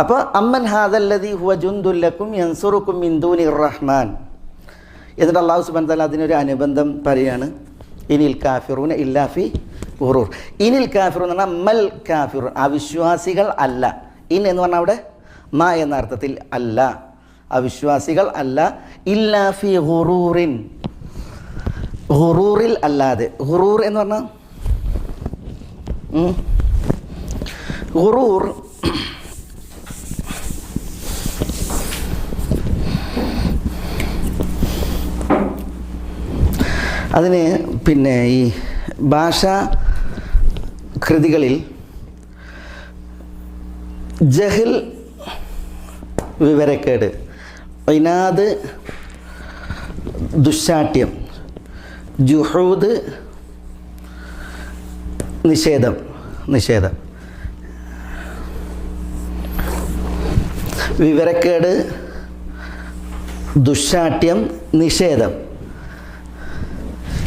അപ്പോൾ അമ്മൻ ഹാദല്ലതി ഹുവ ജുന്ദുല്ലക്കും യൻസുറുക്കും ഇന്ദൂനി റഹ്മാൻ. എന്നിട്ട് അള്ളാഹു സുബാൻ തല അതിനൊരു അനുബന്ധം പറയാണ്. ഇനിൽ കാഫിറൂന ഇല്ലാഫി ഉറൂർ ഇനിൽ കാഫിറൂൻ എന്ന് പറഞ്ഞാൽ മൽ കാഫിറൂൻ. അവിശ്വാസികൾ അല്ല. ഇൻ എന്ന് പറഞ്ഞാൽ അവിടെ മ എന്ന അർത്ഥത്തിൽ അല്ല. അവിശ്വാസികൾ അല്ല. ഇല്ലാഫി ഹുറൂറിൻ ഹുറൂറിൽ അല്ലാതെ. ഹുറൂർ എന്ന് പറഞ്ഞാൽ. ഹുറൂർ അതിന് പിന്നെ ഈ ഭാഷാ കൃതികളിൽ ജഹിൽ വിവരക്കേട് വൈനാദ് ദുശാട്യം ജുഹൂദ് നിഷേധം നിഷേധം. വിവരക്കേട് ദുശാട്യം നിഷേധം.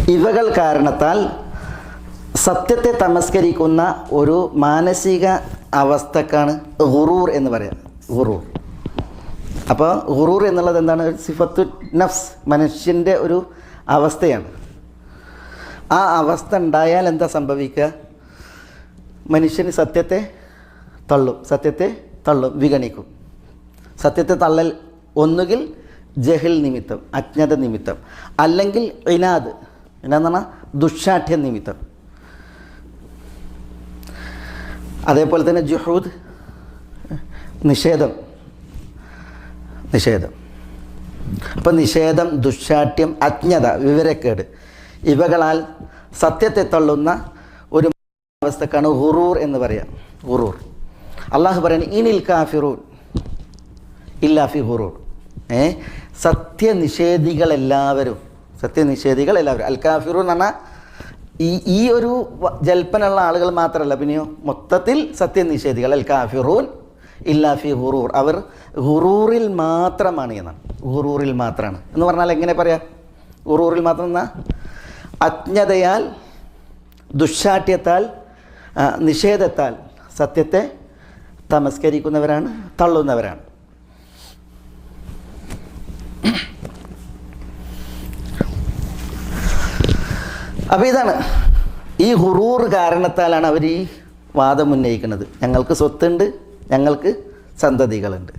ഇവകൾ കാരണത്താൽ സത്യത്തെ തമസ്കരിക്കുന്ന ഒരു മാനസിക അവസ്ഥക്കാണ് ഹുറൂർ എന്ന് പറയാം ഹുറൂർ അപ്പോൾ ഹുറൂർ എന്നുള്ളത് എന്താണ്? സിഫത്തു നഫ്സ് മനുഷ്യന്റെ ഒരു അവസ്ഥയാണ്. ആ അവസ്ഥ ഉണ്ടായാൽ എന്താ സംഭവിക്കുക? മനുഷ്യന് സത്യത്തെ തള്ളും. സത്യത്തെ തള്ളും വിഗണിക്കും. സത്യത്തെ തള്ളൽ ഒന്നുകിൽ ജഹിൽ നിമിത്തം അജ്ഞത നിമിത്തം അല്ലെങ്കിൽ ഇനാദ്. പറഞ്ഞാൽ ദുഷാഠ്യ നിമിത്തം. അതേപോലെ തന്നെ ജുഹൂദ് നിഷേധം. നിഷേധം. അപ്പം നിഷേധം ദുഷാഠ്യം അജ്ഞത വിവരക്കേട് ഇവകളാൽ സത്യത്തെ തള്ളുന്ന ഒരു അവസ്ഥക്കാണ് ഹുറൂർ എന്ന് പറയാം. ഹുറൂർ അള്ളാഹു പറയുന്നത് ഇനിൽ കാഫിറൂൻ ഇല്ലാഫി ഹുറൂർ ഏ? സത്യനിഷേധികളെല്ലാവരും സത്യനിഷേധികൾ എല്ലാവരും. അൽ എന്ന് പറഞ്ഞാൽ ഈ ഈ ഒരു ജൽപ്പനുള്ള ആളുകൾ മാത്രമല്ല പിന്നെയോ മൊത്തത്തിൽ സത്യനിഷേധികൾ. അൽ കാഫിറൂൻ ഇല്ലാഫി ഹുറൂർ അവർ ഹുറൂറിൽ മാത്രമാണ് എന്നാണ്. ഹുറൂറിൽ മാത്രമാണ് എന്ന് പറഞ്ഞാൽ എങ്ങനെ പറയാം? ഹുറൂറിൽ മാത്രം എന്നാ? അജ്ഞതയാൽ ദുശാഠ്യത്താൽ നിഷേധത്താൽ സത്യത്തെ തമസ്കരിക്കുന്നവരാണ് തള്ളുന്നവരാണ്. അപ്പോൾ ഇതാണ്. ഈ ഹുറൂർ കാരണത്താലാണ് അവർ ഈ വാദം ഉന്നയിക്കുന്നത്. ഞങ്ങൾക്ക് സ്വത്തുണ്ട് ഞങ്ങൾക്ക് സന്തതികളുണ്ട്.